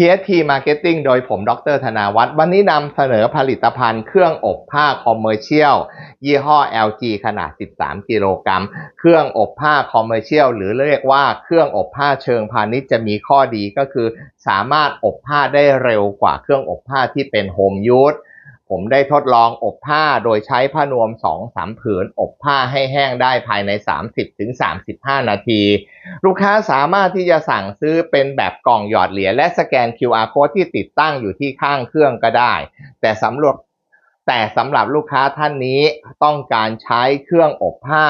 PST Marketing โดยผม ดรธนาวัฒน์ วันนี้นำเสนอผลิตภัณฑ์เครื่องอบผ้าคอมเมอร์เชียลยี่ห้อ LG ขนาด 13 กิโลกรัม เครื่องอบผ้าคอมเมอร์เชียลหรือเรียกว่าเครื่องอบผ้าเชิงพาณิชย์จะมีข้อดีก็คือ สามารถอบผ้าได้เร็วกว่าเครื่องอบผ้าที่เป็นโฮมยูส ผมได้ทดลองอบผ้าโดยใช้ผ้านวม 2-3 ผืน อบผ้าให้แห้งได้ภายใน 30-35 นาที ลูกค้าสามารถที่จะสั่งซื้อเป็นแบบกล่องหยอดเหรียญและสแกน QR code ที่ติดตั้งอยู่ที่ข้างเครื่องก็ได้ แต่สำหรับแต่สำหรับลูกค้าท่านนี้ต้องการใช้เครื่องอบผ้า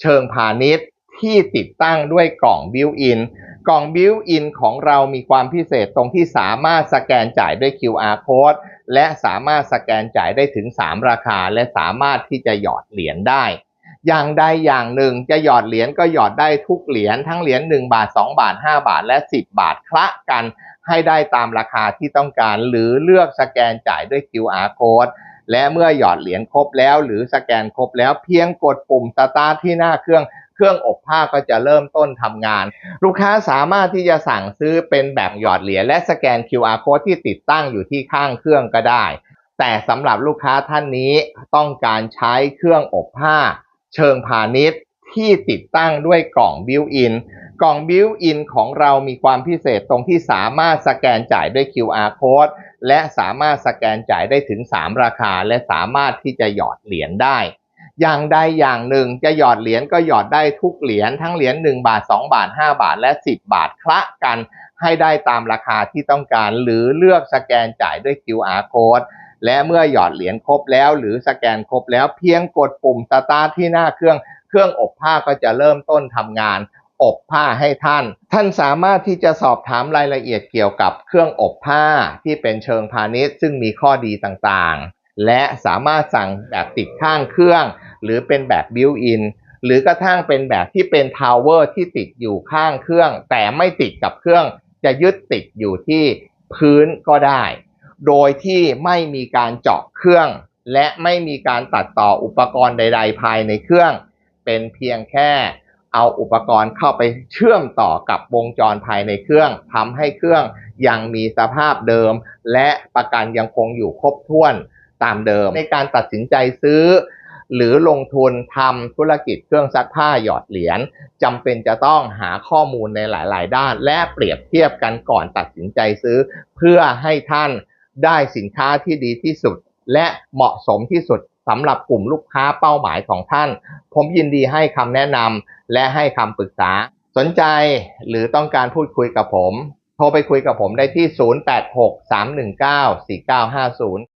เชิงพาณิชย์ที่ติดตั้งด้วยกล่องบิวอิน กล่องบิวอินของเรามีความพิเศษตรงที่สามารถสแกนจ่ายด้วย QR code และสามารถสแกนจ่ายได้ถึง 3 ราคา และสามารถที่จะหยอดเหรียญได้ อย่างใดอย่างหนึ่งจะหยอดเหรียญก็หยอดได้ทุกเหรียญทั้งเหรียญ1บาท 2 บาท 5 บาท และ 10 บาทคละกัน ให้ได้ตามราคาที่ต้องการ หรือเลือกสแกนจ่ายด้วย QR code และเมื่อหยอดเหรียญครบแล้ว หรือสแกนครบแล้วเพียงกดปุ่มสตาร์ทที่หน้าเครื่อง เครื่องอบผ้าก็จะเริ่มต้นทำงาน ลูกค้าสามารถที่จะสั่งซื้อเป็นแบบหยอดเหรียญและสแกน QR code ที่ติดตั้งอยู่ที่ข้างเครื่องก็ได้ แต่สำหรับลูกค้าท่านนี้ต้องการใช้เครื่องอบผ้า เชิงพาณิชย์ที่ติดตั้งด้วยกล่องบิวอินกล่องบิวอินของเรามีความพิเศษตรงที่สามารถสแกนจ่ายด้วย QR code และสามารถสแกนจ่ายได้ถึง 3 ราคา และสามารถที่จะหยอดเหรียญได้ อย่างใดอย่างหนึ่งจะหยอดเหรียญก็หยอดได้ทุกเหรียญทั้งเหรียญ1บาท 2 บาท 5 บาทและ 10 บาทคละกันให้ได้ตามราคาที่ต้องการ หรือเลือกสแกนจ่ายด้วย QR code และเมื่อหยอดเหรียญครบแล้วหรือสแกนครบแล้วเพียงกดปุ่มสตาร์ทที่หน้าเครื่องเครื่องอบผ้าก็จะเริ่มต้นทำงานอบผ้าให้ท่าน ท่านสามารถที่จะสอบถามรายละเอียดเกี่ยวกับเครื่องอบผ้าที่เป็นเชิงพาณิชย์ ซึ่งมีข้อดีต่างๆ และสามารถสั่งแบบติดข้างเครื่อง หรือเป็นแบบบิวอินหรือกระทั่งเป็นแบบที่เป็นทาวเวอร์ที่ติดอยู่ข้างเครื่อง แต่ไม่ติดกับเครื่องจะยึดติดอยู่ที่พื้นก็ได้ โดยที่ไม่มีการเจาะเครื่อง และไม่มีการตัดต่ออุปกรณ์ใด ๆ ภายในเครื่อง เป็นเพียงแค่เอาอุปกรณ์เข้าไปเชื่อมต่อกับวงจรภายในเครื่องทำให้เครื่องยังมีสภาพเดิม และประกันยังคงอยู่ครบถ้วนตามเดิม ในการตัดสินใจซื้อ หรือลงทุนทำธุรกิจเครื่องซักผ้าหยอดเหรียญจำเป็นจะต้องหาข้อมูลในหลาย ๆ ด้าน และเปรียบเทียบกันก่อนตัดสินใจซื้อ เพื่อให้ท่านได้สินค้าที่ดีที่สุด และเหมาะสมที่สุดสำหรับกลุ่มลูกค้าเป้าหมายของท่าน ผมยินดีให้คำแนะนำและให้คำปรึกษา สนใจหรือต้องการพูดคุยกับผม โทรไปคุยกับผมได้ที่ 0863194950